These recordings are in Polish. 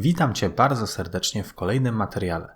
Witam Cię bardzo serdecznie w kolejnym materiale.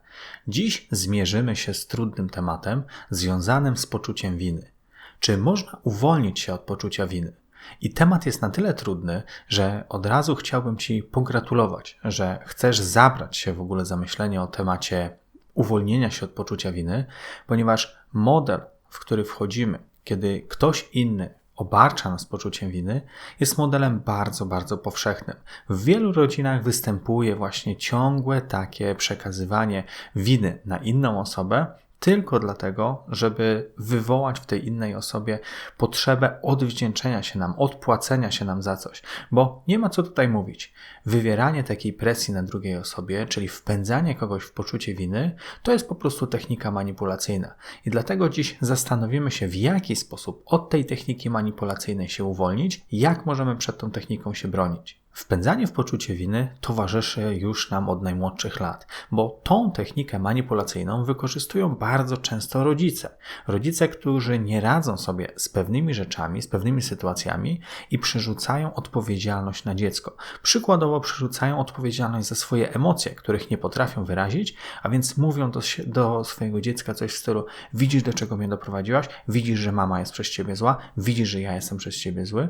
Dziś zmierzymy się z trudnym tematem związanym z poczuciem winy. Czy można uwolnić się od poczucia winy? I temat jest na tyle trudny, że od razu chciałbym Ci pogratulować, że chcesz zabrać się w ogóle za myślenie o temacie uwolnienia się od poczucia winy, ponieważ model, w który wchodzimy, kiedy ktoś inny obarcza nas poczuciem winy, jest modelem bardzo, bardzo powszechnym. W wielu rodzinach występuje właśnie ciągłe takie przekazywanie winy na inną osobę, tylko dlatego, żeby wywołać w tej innej osobie potrzebę odwdzięczenia się nam, odpłacenia się nam za coś. Bo nie ma co tutaj mówić. Wywieranie takiej presji na drugiej osobie, czyli wpędzanie kogoś w poczucie winy, to jest po prostu technika manipulacyjna. I dlatego dziś zastanowimy się, w jaki sposób od tej techniki manipulacyjnej się uwolnić, jak możemy przed tą techniką się bronić. Wpędzanie w poczucie winy towarzyszy już nam od najmłodszych lat, bo tą technikę manipulacyjną wykorzystują bardzo często rodzice. Rodzice, którzy nie radzą sobie z pewnymi rzeczami, z pewnymi sytuacjami i przerzucają odpowiedzialność na dziecko. Przykładowo przerzucają odpowiedzialność za swoje emocje, których nie potrafią wyrazić, a więc mówią do, do swojego dziecka coś w stylu: Widzisz, do czego mnie doprowadziłaś, widzisz, że mama jest przez ciebie zła, widzisz, że ja jestem przez ciebie zły.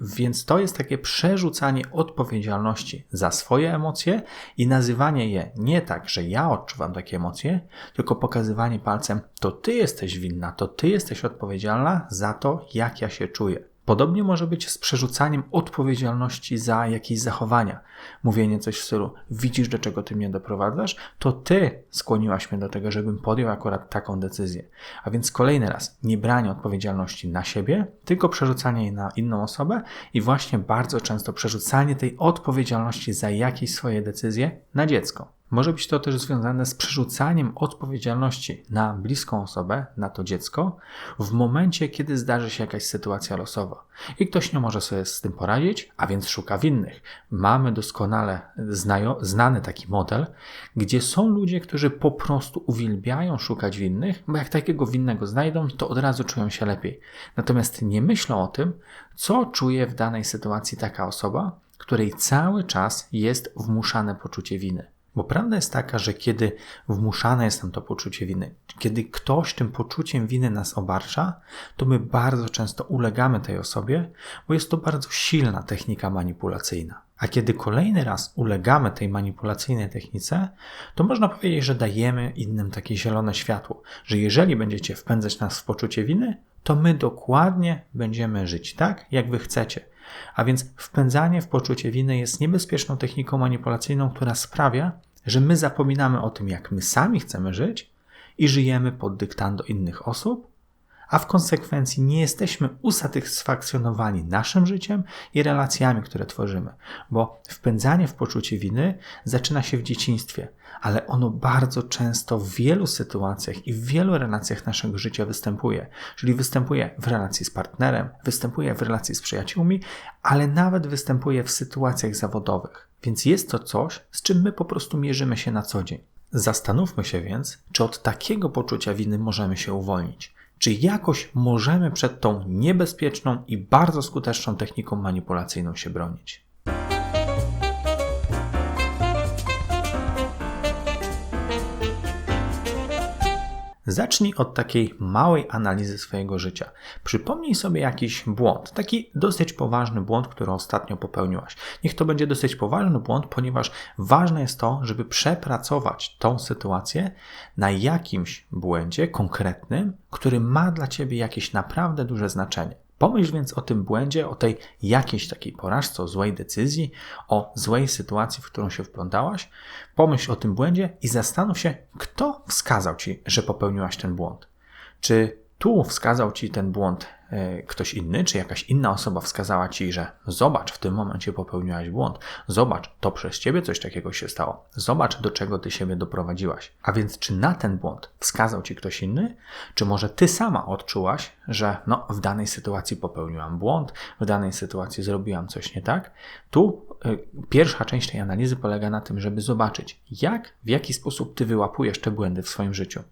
Więc to jest takie przerzucanie odpowiedzialności za swoje emocje i nazywanie je nie tak, że ja odczuwam takie emocje, tylko pokazywanie palcem, to ty jesteś winna, to ty jesteś odpowiedzialna za to, jak ja się czuję. Podobnie może być z przerzucaniem odpowiedzialności za jakieś zachowania. Mówienie coś w stylu: Widzisz, do czego ty mnie doprowadzasz? To ty skłoniłaś mnie do tego, żebym podjął akurat taką decyzję. A więc kolejny raz, nie branie odpowiedzialności na siebie, tylko przerzucanie jej na inną osobę i właśnie bardzo często przerzucanie tej odpowiedzialności za jakieś swoje decyzje na dziecko. Może być to też związane z przerzucaniem odpowiedzialności na bliską osobę, na to dziecko, w momencie, kiedy zdarzy się jakaś sytuacja losowa i ktoś nie może sobie z tym poradzić, a więc szuka winnych. Mamy doskonale znany taki model, gdzie są ludzie, którzy po prostu uwielbiają szukać winnych, bo jak takiego winnego znajdą, to od razu czują się lepiej. Natomiast nie myślą o tym, co czuje w danej sytuacji taka osoba, której cały czas jest wmuszane poczucie winy. Bo prawda jest taka, że kiedy wmuszane jest nam to poczucie winy, kiedy ktoś tym poczuciem winy nas obarcza, to my bardzo często ulegamy tej osobie, bo jest to bardzo silna technika manipulacyjna. A kiedy kolejny raz ulegamy tej manipulacyjnej technice, to można powiedzieć, że dajemy innym takie zielone światło, że jeżeli będziecie wpędzać nas w poczucie winy, to my dokładnie będziemy żyć tak, jak wy chcecie. A więc wpędzanie w poczucie winy jest niebezpieczną techniką manipulacyjną, która sprawia, że my zapominamy o tym, jak my sami chcemy żyć i żyjemy pod dyktando innych osób, a w konsekwencji nie jesteśmy usatysfakcjonowani naszym życiem i relacjami, które tworzymy, bo wpędzanie w poczucie winy zaczyna się w dzieciństwie, ale ono bardzo często w wielu sytuacjach i w wielu relacjach naszego życia występuje. Czyli występuje w relacji z partnerem, występuje w relacji z przyjaciółmi, ale nawet występuje w sytuacjach zawodowych. Więc jest to coś, z czym my po prostu mierzymy się na co dzień. Zastanówmy się więc, czy od takiego poczucia winy możemy się uwolnić. Czy jakoś możemy przed tą niebezpieczną i bardzo skuteczną techniką manipulacyjną się bronić? Zacznij od takiej małej analizy swojego życia. Przypomnij sobie jakiś błąd, taki dosyć poważny błąd, który ostatnio popełniłaś. Niech to będzie dosyć poważny błąd, ponieważ ważne jest to, żeby przepracować tą sytuację na jakimś błędzie konkretnym, który ma dla ciebie jakieś naprawdę duże znaczenie. Pomyśl więc o tym błędzie, o tej jakiejś takiej porażce, o złej decyzji, o złej sytuacji, w którą się wplątałaś. Pomyśl o tym błędzie i zastanów się, kto wskazał ci, że popełniłaś ten błąd. Czy tu wskazał ci ten błąd ktoś inny, czy jakaś inna osoba wskazała ci, że zobacz, w tym momencie popełniłaś błąd, zobacz, to przez ciebie coś takiego się stało, zobacz, do czego ty siebie doprowadziłaś. A więc, czy na ten błąd wskazał ci ktoś inny, czy może ty sama odczułaś, że no, w danej sytuacji popełniłam błąd, w danej sytuacji zrobiłam coś nie tak? Tu pierwsza część tej analizy polega na tym, żeby zobaczyć, jak, w jaki sposób ty wyłapujesz te błędy w swoim życiu.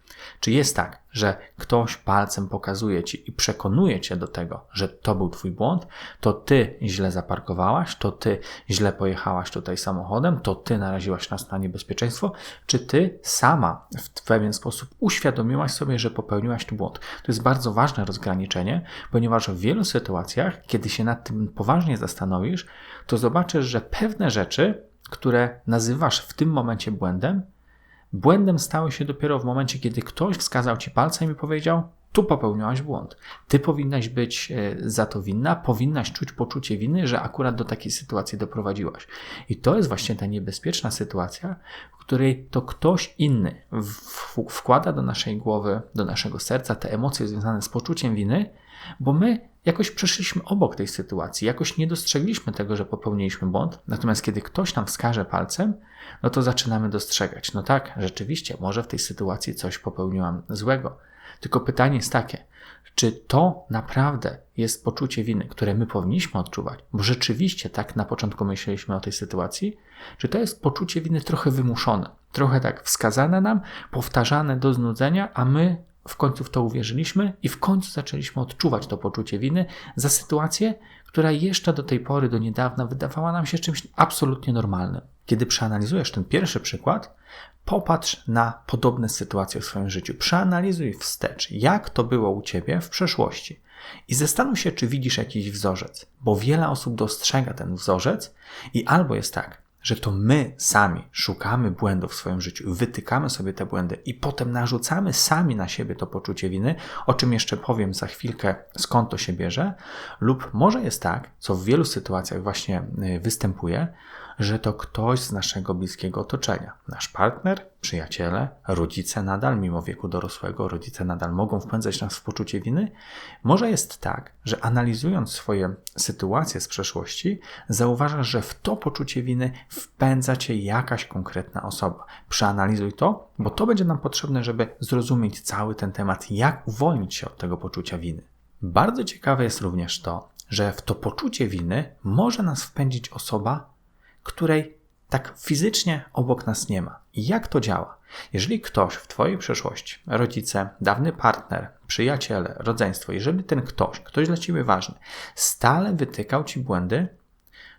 Czy jest tak, że ktoś palcem pokazuje ci i przekonuje cię do tego, że to był twój błąd, to ty źle zaparkowałaś, to ty źle pojechałaś tutaj samochodem, to ty naraziłaś nas na niebezpieczeństwo, czy ty sama w pewien sposób uświadomiłaś sobie, że popełniłaś tu błąd. To jest bardzo ważne rozgraniczenie, ponieważ w wielu sytuacjach, kiedy się nad tym poważnie zastanowisz, to zobaczysz, że pewne rzeczy, które nazywasz w tym momencie błędem, Błędem stały się dopiero w momencie, kiedy ktoś wskazał ci palcem i powiedział: Tu popełniłaś błąd. Ty powinnaś być e, za to winna, powinnaś czuć poczucie winy, że akurat do takiej sytuacji doprowadziłaś. I to jest właśnie ta niebezpieczna sytuacja, w której to ktoś inny wkłada do naszej głowy, do naszego serca te emocje związane z poczuciem winy, bo my jakoś przeszliśmy obok tej sytuacji, jakoś nie dostrzegliśmy tego, że popełniliśmy błąd. Natomiast kiedy ktoś nam wskaże palcem, no to zaczynamy dostrzegać. No tak, rzeczywiście, może w tej sytuacji coś popełniłam złego. Tylko pytanie jest takie, czy to naprawdę jest poczucie winy, które my powinniśmy odczuwać, bo rzeczywiście tak na początku myśleliśmy o tej sytuacji, czy to jest poczucie winy trochę wymuszone, trochę tak wskazane nam, powtarzane do znudzenia, a my w końcu w to uwierzyliśmy i w końcu zaczęliśmy odczuwać to poczucie winy za sytuację, która jeszcze do tej pory, do niedawna wydawała nam się czymś absolutnie normalnym. Kiedy przeanalizujesz ten pierwszy przykład, popatrz na podobne sytuacje w swoim życiu. Przeanalizuj wstecz, jak to było u ciebie w przeszłości. I zastanów się, czy widzisz jakiś wzorzec, bo wiele osób dostrzega ten wzorzec i albo jest tak, że to my sami szukamy błędów w swoim życiu, wytykamy sobie te błędy i potem narzucamy sami na siebie to poczucie winy, o czym jeszcze powiem za chwilkę, skąd to się bierze, lub może jest tak, co w wielu sytuacjach właśnie y, występuje, że to ktoś z naszego bliskiego otoczenia, nasz partner, przyjaciele, rodzice nadal, mimo wieku dorosłego, rodzice nadal mogą wpędzać nas w poczucie winy. Może jest tak, że analizując swoje sytuacje z przeszłości, zauważasz, że w to poczucie winy wpędza cię jakaś konkretna osoba. Przeanalizuj to, bo to będzie nam potrzebne, żeby zrozumieć cały ten temat, jak uwolnić się od tego poczucia winy. Bardzo ciekawe jest również to, że w to poczucie winy może nas wpędzić osoba, której tak fizycznie obok nas nie ma. I jak to działa? Jeżeli ktoś w Twojej przeszłości, rodzice, dawny partner, przyjaciele, rodzeństwo, jeżeli ten ktoś, ktoś dla Ciebie ważny, stale wytykał Ci błędy,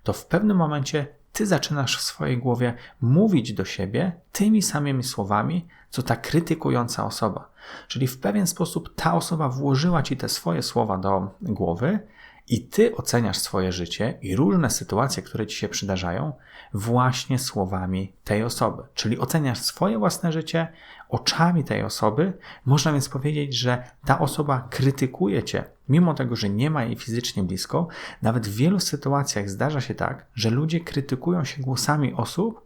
to w pewnym momencie Ty zaczynasz w swojej głowie mówić do siebie tymi samymi słowami, co ta krytykująca osoba. Czyli w pewien sposób ta osoba włożyła Ci te swoje słowa do głowy i ty oceniasz swoje życie i różne sytuacje, które ci się przydarzają, właśnie słowami tej osoby. Czyli oceniasz swoje własne życie oczami tej osoby. Można więc powiedzieć, że ta osoba krytykuje cię, mimo tego, że nie ma jej fizycznie blisko. Nawet w wielu sytuacjach zdarza się tak, że ludzie krytykują się głosami osób,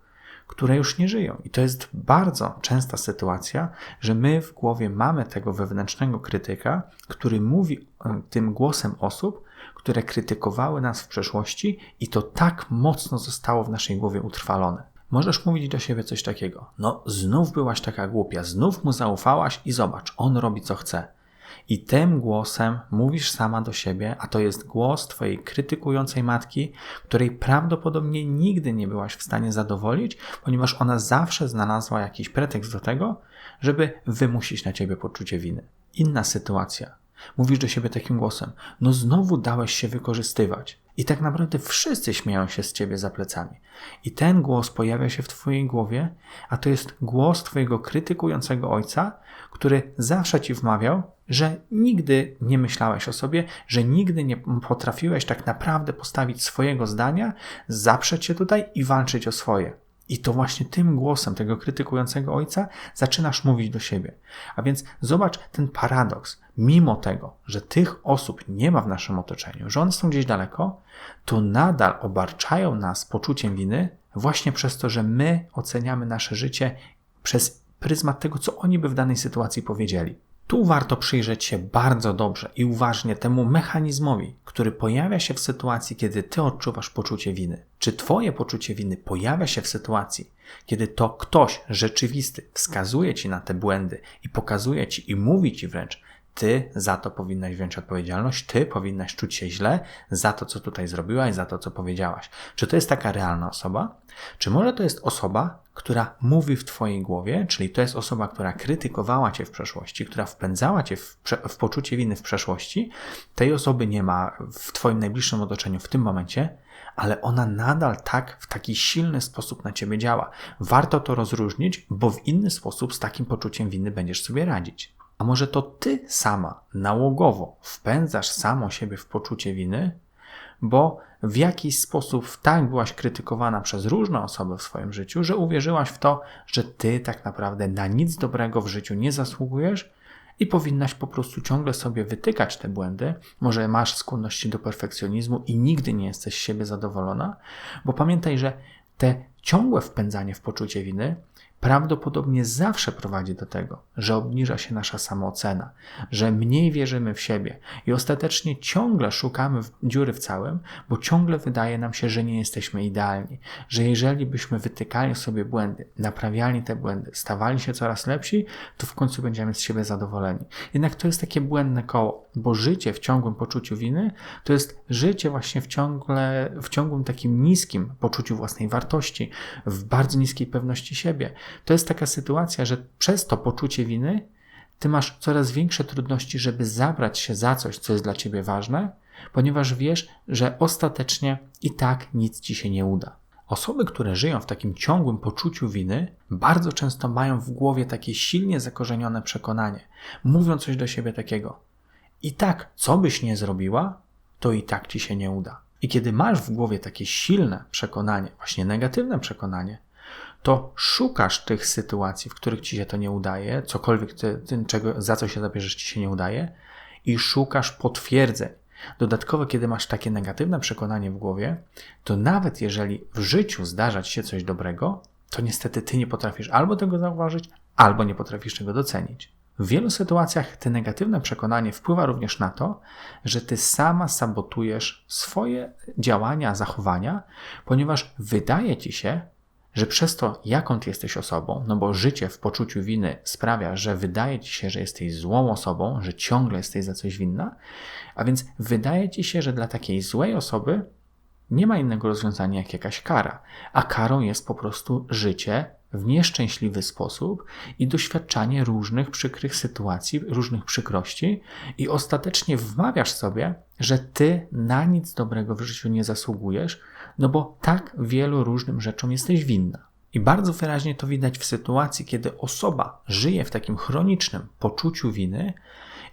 które już nie żyją. I to jest bardzo częsta sytuacja, że my w głowie mamy tego wewnętrznego krytyka, który mówi e, tym głosem osób, które krytykowały nas w przeszłości i to tak mocno zostało w naszej głowie utrwalone. Możesz mówić do siebie coś takiego. No, znów byłaś taka głupia, znów mu zaufałaś i zobacz, on robi co chce. I tym głosem mówisz sama do siebie, a to jest głos Twojej krytykującej matki, której prawdopodobnie nigdy nie byłaś w stanie zadowolić, ponieważ ona zawsze znalazła jakiś pretekst do tego, żeby wymusić na Ciebie poczucie winy. Inna sytuacja. Mówisz do siebie takim głosem: No, znowu dałeś się wykorzystywać. I tak naprawdę wszyscy śmieją się z ciebie za plecami. I ten głos pojawia się w twojej głowie, a to jest głos twojego krytykującego ojca, który zawsze ci wmawiał, że nigdy nie myślałeś o sobie, że nigdy nie potrafiłeś tak naprawdę postawić swojego zdania, zaprzeć się tutaj i walczyć o swoje. I to właśnie tym głosem tego krytykującego ojca zaczynasz mówić do siebie. A więc zobacz ten paradoks. Mimo tego, że tych osób nie ma w naszym otoczeniu, że one są gdzieś daleko, to nadal obarczają nas poczuciem winy właśnie przez to, że my oceniamy nasze życie przez pryzmat tego, co oni by w danej sytuacji powiedzieli. Tu warto przyjrzeć się bardzo dobrze i uważnie temu mechanizmowi, który pojawia się w sytuacji, kiedy ty odczuwasz poczucie winy. Czy twoje poczucie winy pojawia się w sytuacji, kiedy to ktoś rzeczywisty wskazuje ci na te błędy i pokazuje ci i mówi ci wręcz, ty za to powinnaś wziąć odpowiedzialność, ty powinnaś czuć się źle za to, co tutaj zrobiłaś, za to, co powiedziałaś. Czy to jest taka realna osoba? Czy może to jest osoba, która mówi w Twojej głowie, czyli to jest osoba, która krytykowała Cię w przeszłości, która wpędzała Cię w, w poczucie winy w przeszłości? Tej osoby nie ma w Twoim najbliższym otoczeniu w tym momencie, ale ona nadal tak w taki silny sposób na ciebie działa. Warto to rozróżnić, bo w inny sposób z takim poczuciem winy będziesz sobie radzić. A może to ty sama nałogowo wpędzasz samą siebie w poczucie winy, bo w jakiś sposób tak byłaś krytykowana przez różne osoby w swoim życiu, że uwierzyłaś w to, że ty tak naprawdę na nic dobrego w życiu nie zasługujesz i powinnaś po prostu ciągle sobie wytykać te błędy. Może masz skłonności do perfekcjonizmu i nigdy nie jesteś z siebie zadowolona, bo pamiętaj, że te ciągłe wpędzanie w poczucie winy prawdopodobnie zawsze prowadzi do tego, że obniża się nasza samoocena, że mniej wierzymy w siebie i ostatecznie ciągle szukamy dziury w całym, bo ciągle wydaje nam się, że nie jesteśmy idealni, że jeżeli byśmy wytykali sobie błędy, naprawiali te błędy, stawali się coraz lepsi, to w końcu będziemy z siebie zadowoleni. Jednak to jest takie błędne koło, bo życie w ciągłym poczuciu winy to jest życie właśnie w, ciągle, w ciągłym takim niskim poczuciu własnej wartości, w bardzo niskiej pewności siebie to jest taka sytuacja, że przez to poczucie winy ty masz coraz większe trudności, żeby zabrać się za coś, co jest dla ciebie ważne, ponieważ wiesz, że ostatecznie i tak nic ci się nie uda. Osoby, które żyją w takim ciągłym poczuciu winy, bardzo często mają w głowie takie silnie zakorzenione przekonanie. Mówią coś do siebie takiego: I tak, co byś nie zrobiła, to i tak ci się nie uda. I kiedy masz w głowie takie silne przekonanie, właśnie negatywne przekonanie, to szukasz tych sytuacji, w których ci się to nie udaje, cokolwiek, ty, ty, czego, za co się zabierzesz, ci się nie udaje, i szukasz potwierdzeń. Dodatkowo, kiedy masz takie negatywne przekonanie w głowie, to nawet jeżeli w życiu zdarza ci się coś dobrego, to niestety ty nie potrafisz albo tego zauważyć, albo nie potrafisz tego docenić. W wielu sytuacjach te negatywne przekonanie wpływa również na to, że ty sama sabotujesz swoje działania, zachowania, ponieważ wydaje ci się, że przez to, jaką ty jesteś osobą, no bo życie w poczuciu winy sprawia, że wydaje ci się, że jesteś złą osobą, że ciągle jesteś za coś winna, a więc wydaje ci się, że dla takiej złej osoby nie ma innego rozwiązania jak jakaś kara, a karą jest po prostu życie w nieszczęśliwy sposób i doświadczanie różnych przykrych sytuacji, różnych przykrości, i ostatecznie wmawiasz sobie, że ty na nic dobrego w życiu nie zasługujesz, no bo tak wielu różnym rzeczom jesteś winna. I bardzo wyraźnie to widać w sytuacji, kiedy osoba żyje w takim chronicznym poczuciu winy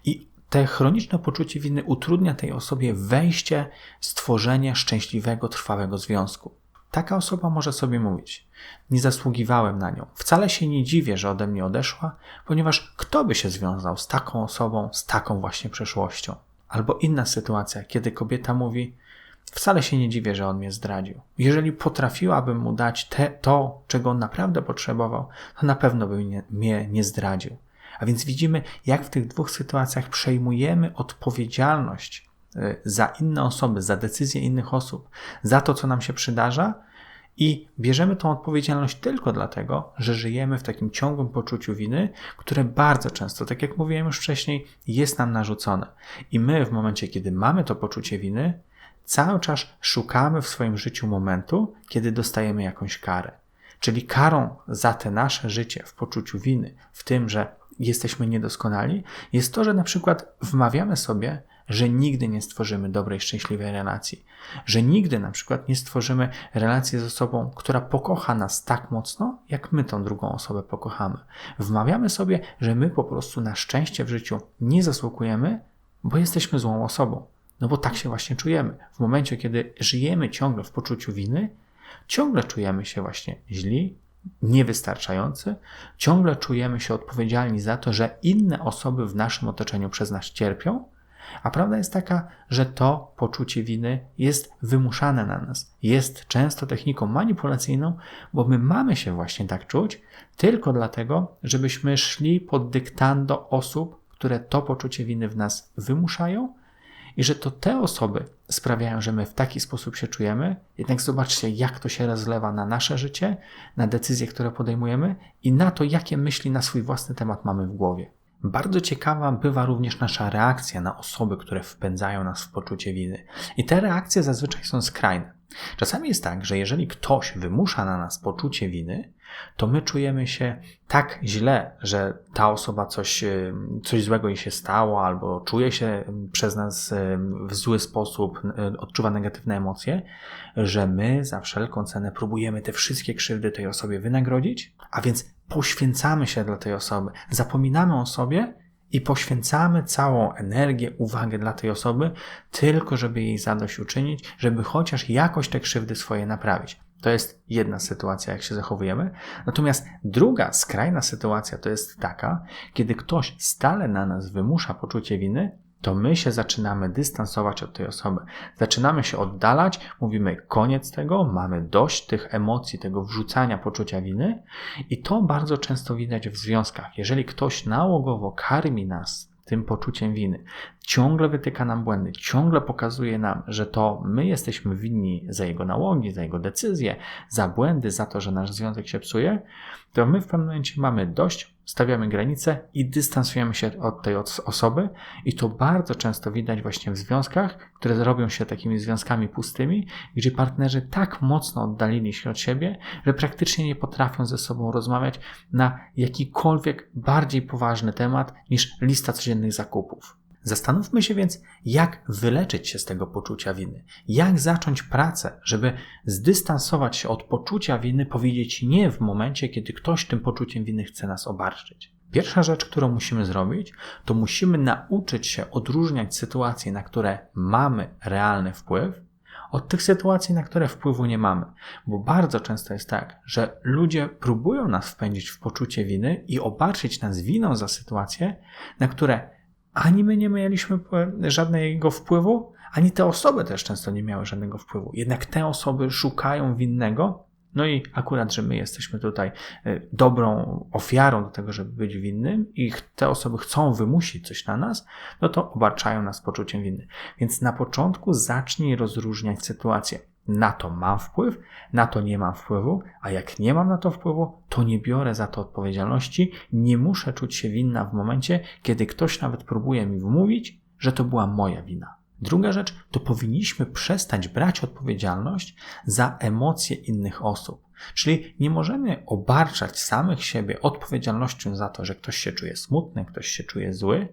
i te chroniczne poczucie winy utrudnia tej osobie wejście, stworzenie szczęśliwego, trwałego związku. Taka osoba może sobie mówić: Nie zasługiwałem na nią. Wcale się nie dziwię, że ode mnie odeszła, ponieważ kto by się związał z taką osobą, z taką właśnie przeszłością? Albo inna sytuacja, kiedy kobieta mówi: Wcale się nie dziwię, że on mnie zdradził. Jeżeli potrafiłabym mu dać te, to, czego on naprawdę potrzebował, to na pewno by mnie, mnie nie zdradził. A więc widzimy, jak w tych dwóch sytuacjach przejmujemy odpowiedzialność za inne osoby, za decyzje innych osób, za to, co nam się przydarza, i bierzemy tą odpowiedzialność tylko dlatego, że żyjemy w takim ciągłym poczuciu winy, które bardzo często, tak jak mówiłem już wcześniej, jest nam narzucone. I my, w momencie, kiedy mamy to poczucie winy, cały czas szukamy w swoim życiu momentu, kiedy dostajemy jakąś karę. Czyli karą za te nasze życie w poczuciu winy, w tym, że jesteśmy niedoskonali, jest to, że na przykład wmawiamy sobie, że nigdy nie stworzymy dobrej, szczęśliwej relacji, że nigdy na przykład nie stworzymy relacji z osobą, która pokocha nas tak mocno, jak my tą drugą osobę pokochamy. Wmawiamy sobie, że my po prostu na szczęście w życiu nie zasługujemy, bo jesteśmy złą osobą. No bo tak się właśnie czujemy. W momencie, kiedy żyjemy ciągle w poczuciu winy, ciągle czujemy się właśnie źli, niewystarczający, ciągle czujemy się odpowiedzialni za to, że inne osoby w naszym otoczeniu przez nas cierpią, a prawda jest taka, że to poczucie winy jest wymuszane na nas. Jest często techniką manipulacyjną, bo my mamy się właśnie tak czuć tylko dlatego, żebyśmy szli pod dyktando osób, które to poczucie winy w nas wymuszają, i że to te osoby sprawiają, że my w taki sposób się czujemy. Jednak zobaczcie, jak to się rozlewa na nasze życie, na decyzje, które podejmujemy i na to, jakie myśli na swój własny temat mamy w głowie. Bardzo ciekawa bywa również nasza reakcja na osoby, które wpędzają nas w poczucie winy. I te reakcje zazwyczaj są skrajne. Czasami jest tak, że jeżeli ktoś wymusza na nas poczucie winy, to my czujemy się tak źle, że ta osoba coś, coś złego jej się stało, albo czuje się przez nas w zły sposób, odczuwa negatywne emocje, że my za wszelką cenę próbujemy te wszystkie krzywdy tej osobie wynagrodzić, a więc poświęcamy się dla tej osoby, zapominamy o sobie i poświęcamy całą energię, uwagę dla tej osoby, tylko żeby jej zadośćuczynić, żeby chociaż jakoś te krzywdy swoje naprawić. To jest jedna sytuacja, jak się zachowujemy. Natomiast druga, skrajna sytuacja to jest taka, kiedy ktoś stale na nas wymusza poczucie winy, to my się zaczynamy dystansować od tej osoby. Zaczynamy się oddalać, mówimy koniec tego, mamy dość tych emocji, tego wrzucania poczucia winy i to bardzo często widać w związkach. Jeżeli ktoś nałogowo karmi nas tym poczuciem winy. Ciągle wytyka nam błędy, ciągle pokazuje nam, że to my jesteśmy winni za jego nałogi, za jego decyzje, za błędy, za to, że nasz związek się psuje, to my w pewnym momencie mamy dość, stawiamy granice i dystansujemy się od tej osoby. I to bardzo często widać właśnie w związkach, które robią się takimi związkami pustymi, gdzie partnerzy tak mocno oddalili się od siebie, że praktycznie nie potrafią ze sobą rozmawiać na jakikolwiek bardziej poważny temat niż lista codziennych zakupów. Zastanówmy się więc, jak wyleczyć się z tego poczucia winy, jak zacząć pracę, żeby zdystansować się od poczucia winy, powiedzieć nie w momencie, kiedy ktoś tym poczuciem winy chce nas obarczyć. Pierwsza rzecz, którą musimy zrobić, to musimy nauczyć się odróżniać sytuacje, na które mamy realny wpływ, od tych sytuacji, na które wpływu nie mamy. Bo bardzo często jest tak, że ludzie próbują nas wpędzić w poczucie winy i obarczyć nas winą za sytuacje, na które ani my nie mieliśmy żadnego wpływu, ani te osoby też często nie miały żadnego wpływu. Jednak te osoby szukają winnego, no i akurat, że my jesteśmy tutaj e, dobrą ofiarą do tego, żeby być winnym, i te osoby chcą wymusić coś na nas, no to obarczają nas poczuciem winy. Więc na początku zacznij rozróżniać sytuację na to mam wpływ, na to nie mam wpływu, a jak nie mam na to wpływu, to nie biorę za to odpowiedzialności, nie muszę czuć się winna w momencie, kiedy ktoś nawet próbuje mi wmówić, że to była moja wina. Druga rzecz, to powinniśmy przestać brać odpowiedzialność za emocje innych osób. Czyli nie możemy obarczać samych siebie odpowiedzialnością za to, że ktoś się czuje smutny, ktoś się czuje zły,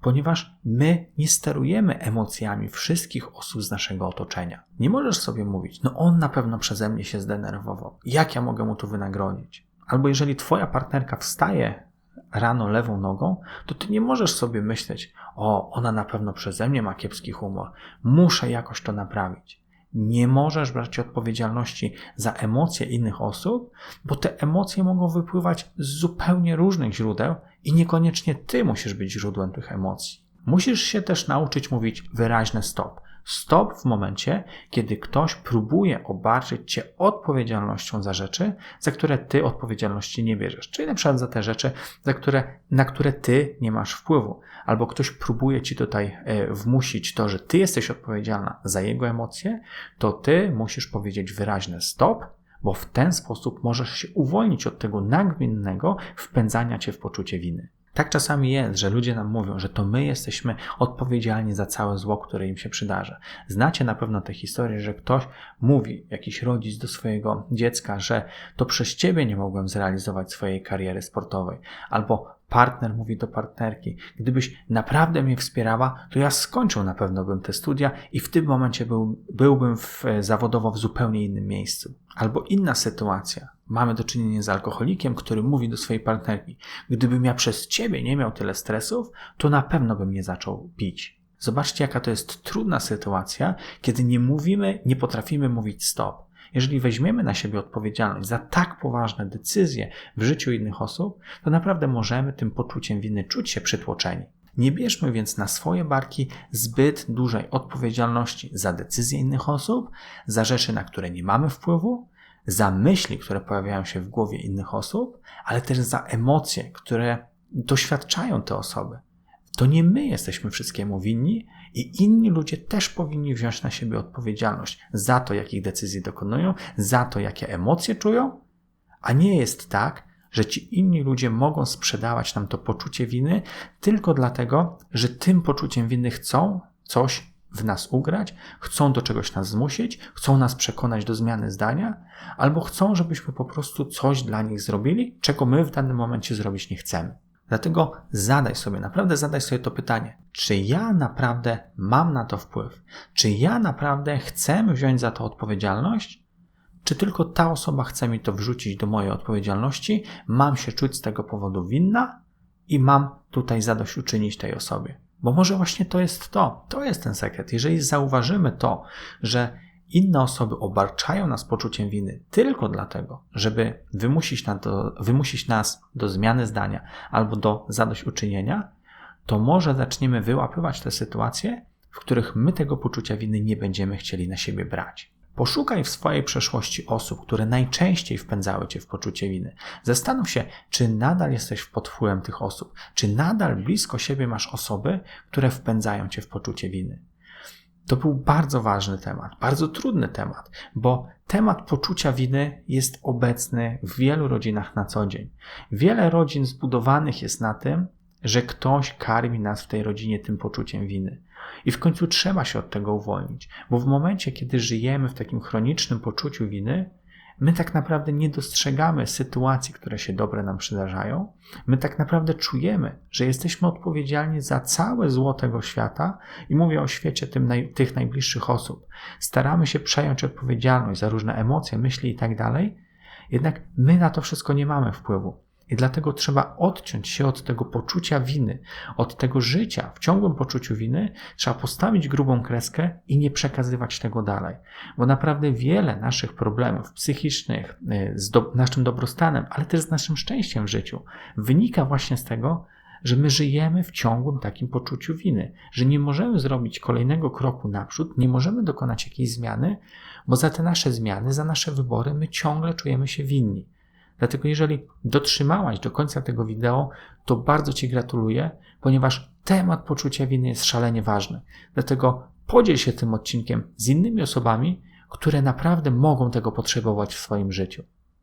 ponieważ my nie sterujemy emocjami wszystkich osób z naszego otoczenia. Nie możesz sobie mówić, no on na pewno przeze mnie się zdenerwował. Jak ja mogę mu to wynagrodzić? Albo jeżeli twoja partnerka wstaje rano lewą nogą, to ty nie możesz sobie myśleć, o, ona na pewno przeze mnie ma kiepski humor, muszę jakoś to naprawić. Nie możesz brać odpowiedzialności za emocje innych osób, bo te emocje mogą wypływać z zupełnie różnych źródeł i niekoniecznie ty musisz być źródłem tych emocji. Musisz się też nauczyć mówić wyraźne stop. Stop w momencie, kiedy ktoś próbuje obarczyć cię odpowiedzialnością za rzeczy, za które ty odpowiedzialności nie bierzesz. Czyli na przykład za te rzeczy, za które, na które ty nie masz wpływu. Albo ktoś próbuje ci tutaj e, wmusić to, że ty jesteś odpowiedzialna za jego emocje, to ty musisz powiedzieć wyraźne stop, bo w ten sposób możesz się uwolnić od tego nagminnego wpędzania cię w poczucie winy. Tak czasami jest, że ludzie nam mówią, że to my jesteśmy odpowiedzialni za całe zło, które im się przydarza. Znacie na pewno tę historię, że ktoś mówi, jakiś rodzic do swojego dziecka, że to przez ciebie nie mogłem zrealizować swojej kariery sportowej, albo partner mówi do partnerki, gdybyś naprawdę mnie wspierała, to ja skończył na pewno bym te studia i w tym momencie był, byłbym w, zawodowo w zupełnie innym miejscu. Albo inna sytuacja. Mamy do czynienia z alkoholikiem, który mówi do swojej partnerki, gdybym ja przez ciebie nie miał tyle stresów, to na pewno bym nie zaczął pić. Zobaczcie, jaka to jest trudna sytuacja, kiedy nie mówimy, nie potrafimy mówić stop. Jeżeli weźmiemy na siebie odpowiedzialność za tak poważne decyzje w życiu innych osób, to naprawdę możemy tym poczuciem winy czuć się przytłoczeni. Nie bierzmy więc na swoje barki zbyt dużej odpowiedzialności za decyzje innych osób, za rzeczy, na które nie mamy wpływu, za myśli, które pojawiają się w głowie innych osób, ale też za emocje, które doświadczają te osoby. To nie my jesteśmy wszystkiemu winni i inni ludzie też powinni wziąć na siebie odpowiedzialność za to, jakich decyzji dokonują, za to, jakie emocje czują, a nie jest tak, że ci inni ludzie mogą sprzedawać nam to poczucie winy tylko dlatego, że tym poczuciem winy chcą coś w nas ugrać, chcą do czegoś nas zmusić, chcą nas przekonać do zmiany zdania, albo chcą, żebyśmy po prostu coś dla nich zrobili, czego my w danym momencie zrobić nie chcemy. Dlatego zadaj sobie, naprawdę zadaj sobie to pytanie: czy ja naprawdę mam na to wpływ? Czy ja naprawdę chcę wziąć za to odpowiedzialność? Czy tylko ta osoba chce mi to wrzucić do mojej odpowiedzialności? Mam się czuć z tego powodu winna i mam tutaj zadośćuczynić tej osobie. Bo może właśnie to jest to, to jest ten sekret. Jeżeli zauważymy to, że inne osoby obarczają nas poczuciem winy tylko dlatego, żeby wymusić, na wymusić nas do zmiany zdania albo do zadośćuczynienia, to może zaczniemy wyłapywać te sytuacje, w których my tego poczucia winy nie będziemy chcieli na siebie brać. Poszukaj w swojej przeszłości osób, które najczęściej wpędzały cię w poczucie winy. Zastanów się, czy nadal jesteś pod wpływem tych osób, czy nadal blisko siebie masz osoby, które wpędzają cię w poczucie winy. To był bardzo ważny temat, bardzo trudny temat, bo temat poczucia winy jest obecny w wielu rodzinach na co dzień. Wiele rodzin zbudowanych jest na tym, że ktoś karmi nas w tej rodzinie tym poczuciem winy. I w końcu trzeba się od tego uwolnić, bo w momencie, kiedy żyjemy w takim chronicznym poczuciu winy, my tak naprawdę nie dostrzegamy sytuacji, które się dobre nam przydarzają. My tak naprawdę czujemy, że jesteśmy odpowiedzialni za całe zło tego świata i mówię o świecie tym naj, tych najbliższych osób. Staramy się przejąć odpowiedzialność za różne emocje, myśli i tak dalej, jednak my na to wszystko nie mamy wpływu. I dlatego trzeba odciąć się od tego poczucia winy, od tego życia w ciągłym poczuciu winy, trzeba postawić grubą kreskę i nie przekazywać tego dalej. Bo naprawdę wiele naszych problemów psychicznych, y, z do, naszym dobrostanem, ale też z naszym szczęściem w życiu wynika właśnie z tego, że my żyjemy w ciągłym takim poczuciu winy, że nie możemy zrobić kolejnego kroku naprzód, nie możemy dokonać jakiejś zmiany, bo za te nasze zmiany, za nasze wybory my ciągle czujemy się winni. Dlatego jeżeli dotrzymałaś do końca tego wideo, to bardzo Ci gratuluję, ponieważ temat poczucia winy jest szalenie ważny. Dlatego podziel się tym odcinkiem z innymi osobami, które naprawdę mogą tego potrzebować w swoim życiu.